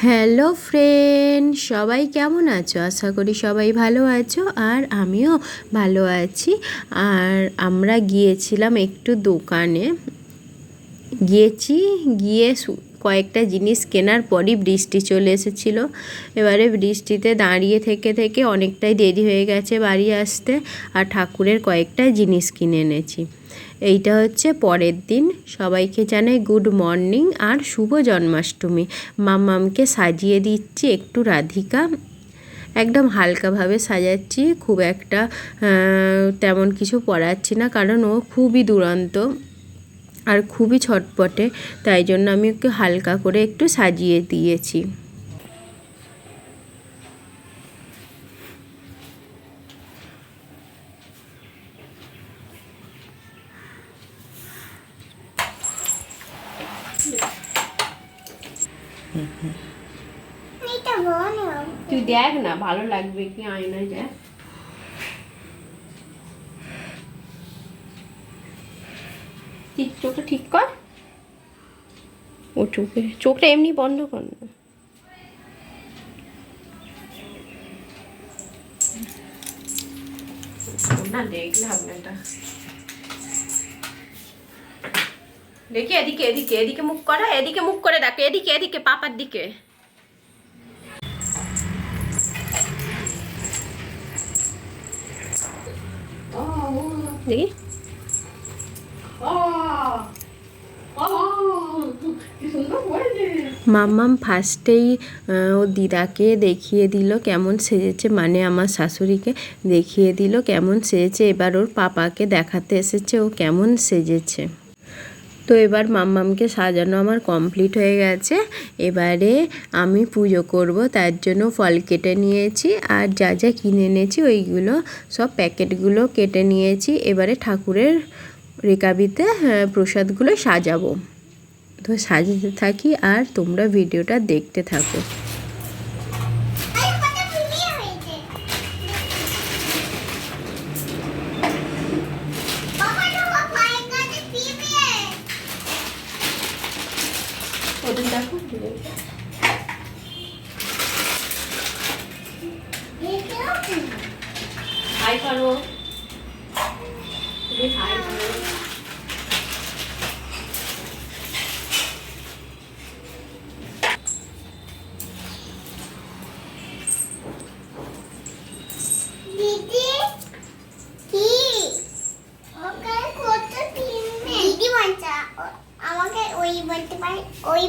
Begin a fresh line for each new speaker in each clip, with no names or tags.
Hello friend, সবাই কেমন আছো? আশা করি সবাই ভালো আছো আর আমিও ভালো আছি। আর আমরা গিয়েছিলাম একটু দোকানে। গিয়েছি, গিয়ে কয়েকটা জিনিস কেনার পরই বৃষ্টি চলে এসেছিল। এবারে বৃষ্টিতে দাঁড়িয়ে থেকে থেকে অনেকটাই দেরি হয়ে গেছে বাড়ি আসতে আর ঠাকুরের কয়েকটা জিনিস কিনে এনেছি। এইটা হচ্ছে পরের দিন। সবাইকে জানাই গুড মর্নিং আর শুভ জন্মাষ্টমী। মামামকে সাজিয়ে দিচ্ছি একটু রাধিকা। একদম হালকাভাবে সাজাচ্ছি, খুব একটা তেমন কিছু পড়াচ্ছি না কারণ ও খুবই দুরন্ত। আর খুবই ছটপটে তাই জন্য আমি ওকে হালকা করে একটু সাজিয়ে দিয়েছি। তুই দেখ না ভালো লাগবে কি আয়নায় দেখ। ঠিক চোখটা ঠিক কর। ও চোখে চোখটা এমনি বন্ধ কর না। না দেখলে হবে দেখি এদিকে এদিকে এদিকে মুখ করা এদিকে মুখ করে দেখো এদিকে এদিকে পাপার দিকে। দেখি। মাম্মাম ফার্স্টেই ও দিদাকে দেখিয়ে দিল কেমন সেজেছে মানে আমার শাশুড়িকে দেখিয়ে দিল কেমন সেজেছে এবার ওর পাপাকে দেখাতে এসেছে ও কেমন সেজেছে। তো এবার মাম্মামকে সাজানো আমার কমপ্লিট হয়ে গেছে। এবারে আমি পুজো করব তার জন্য ফল কেটে নিয়েছি আর যা যা কিনে এনেছি ওইগুলো সব প্যাকেটগুলো কেটে নিয়েছি। এবারে ঠাকুরের রেকাবিতে হ্যাঁ, প্রসাদগুলো সাজাবো। তো সাজাতে থাকি আর তোমরা ভিডিওটা দেখতে থাকো।
আরে কত ফুলিয়ে হয়েছে বাবা তো পায়ে কাছে পিবে
ওদের দেখো হাই করো তুমি হাই করো
দিদি কি ওকে কত পিবে দিদি বাচ্চা আমাকে ওই বলতে পারে ওই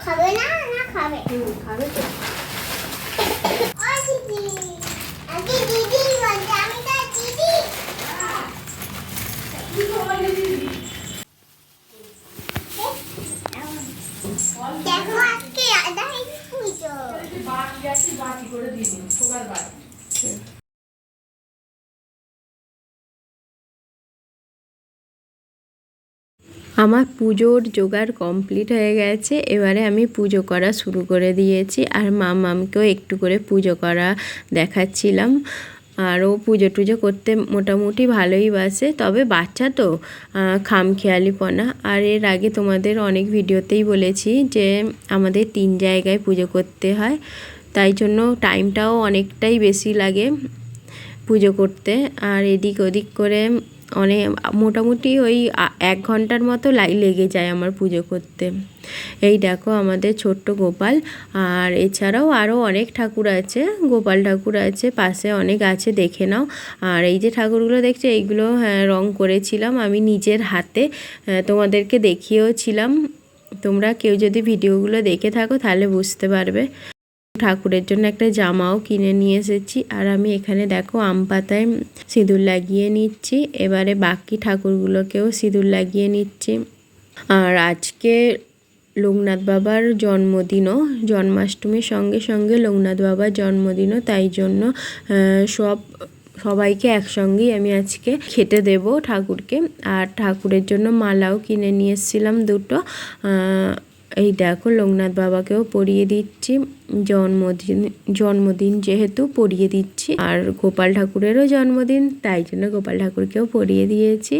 খাবে না না খাবে
খাবে তো
ও দিদি আগে দিদি বলছে আমি তো দিদি দেখো আজকে আদায় পুজো
আমার পুজোর জোগাড় কমপ্লিট হয়ে গেছে, এবারে আমি পুজো করা শুরু করে দিয়েছি। আর মা মামকেও একটু করে পুজো করা দেখাচ্ছিলাম। আর ও পুজো টুজো করতে মোটামুটি ভালোই বাসে। তবে বাচ্চা তো খামখেয়ালিপনা। আর এর আগে তোমাদের অনেক ভিডিওতেই বলেছি যে, আমাদের তিন জায়গায় পুজো করতে হয়। তাই জন্য টাইমটাও অনেকটাই বেশি লাগে পুজো করতে। আর এদিক ওদিক করে অনেক মোটামুটি ওই এক ঘণ্টার মতো লাই, লেগে যায় আমার পুজো করতে। এই দেখো আমাদের ছোট্ট গোপাল, আর এছাড়াও আরও অনেক ঠাকুর আছে, গোপাল ঠাকুর আছে, পাশে অনেক আছে, দেখে নাও। আর এই যে ঠাকুরগুলো দেখছ, এইগুলো হ্যাঁ রং করেছিলাম আমি নিজের হাতে তোমাদেরকে দেখিয়েও ছিলাম। তোমরা কেউ যদি ভিডিওগুলো দেখে থাকো, তাহলে বুঝতে পারবে। ঠাকুরের জন্য একটা জামাও কিনে নিয়ে এসেছি। আর আমি এখানে দেখো আম পাতায় সিঁদুর লাগিয়ে নিচ্ছি। এবারে বাকি ঠাকুরগুলোকেও সিঁদুর লাগিয়ে নিচ্ছি। আর আজকে লোকনাথ বাবার জন্মদিনও, জন্মাষ্টমীর সঙ্গে সঙ্গে লোকনাথ বাবার জন্মদিনও, তাই জন্য সব, সবাইকে একসঙ্গেই আমি আজকে খেতে দেব ঠাকুরকে। আর ঠাকুরের জন্য মালাও কিনে নিয়ে এসেছিলাম দুটো। এই দেখো লোকনাথ বাবাকেও পরিয়ে দিচ্ছি, জন্মদিন জন্মদিন যেহেতু পরিয়ে দিচ্ছি, আর গোপাল ঠাকুরেরও জন্মদিন, তাই জন্য গোপাল ঠাকুরকেও পরিয়ে দিয়েছি।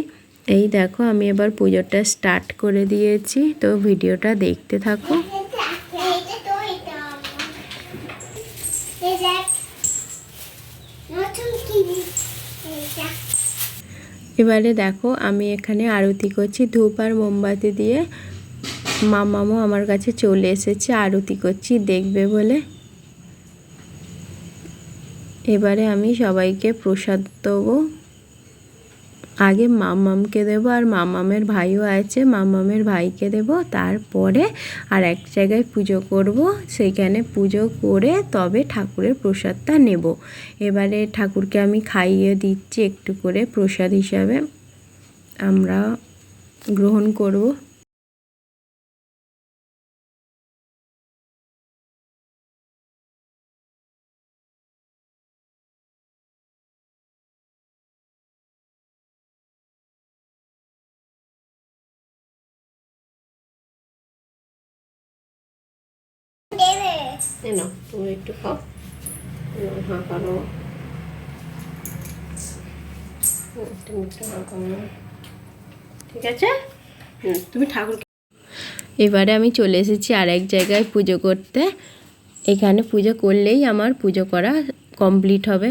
এই দেখো আমি এবার পুজোটা স্টার্ট করে দিয়েছি, তো ভিডিওটা দেখতে থাকো। এবারে দেখো আমি এখানে আরতি করছি ধূপ আর মোমবাতি দিয়ে। মামামও আমার কাছে চলে এসেছে, আরতি করছি, দেখবে বলে। এবারে আমি সবাইকে প্রসাদ দেবো। আগে মামামকে দেবো, আর মামামের ভাইও আছে মামামের ভাইকে দেবো। তারপরে আর এক জায়গায় পুজো করব সেইখানে পুজো করে তবে ঠাকুরের প্রসাদটা নেব। এবারে ঠাকুরকে আমি খাইয়ে দিচ্ছি একটু করে প্রসাদ হিসাবে। আমরা গ্রহণ করব। না তুমি একটু খাও। হ্যাঁ খাও ঠিক আছে? তুমি ঠাকুর এবারে আমি চলে এসেছি আর এক জায়গায় পুজো করতে। এখানে পুজো করলেই আমার পুজো করা কমপ্লিট হবে।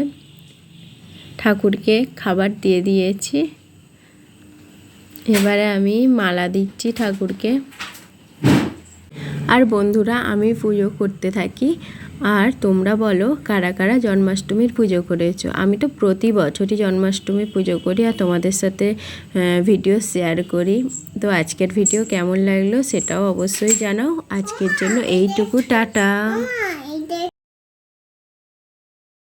ঠাকুরকে খাবার দিয়ে দিয়েছি। এবারে আমি মালা দিচ্ছি ঠাকুরকে। আর বন্ধুরা, আমি পুজো করতে থাকি। আর তোমরা বলো, কারা কারা জন্মাষ্টমীর পুজো করেছ? আমি তো প্রতি বছরই জন্মাষ্টমী পুজো করি আর তোমাদের সাথে ভিডিও শেয়ার করি। তো আজকের ভিডিও কেমন লাগল সেটাও অবশ্যই জানাও। আজকের জন্য এইটুকু, টাটা।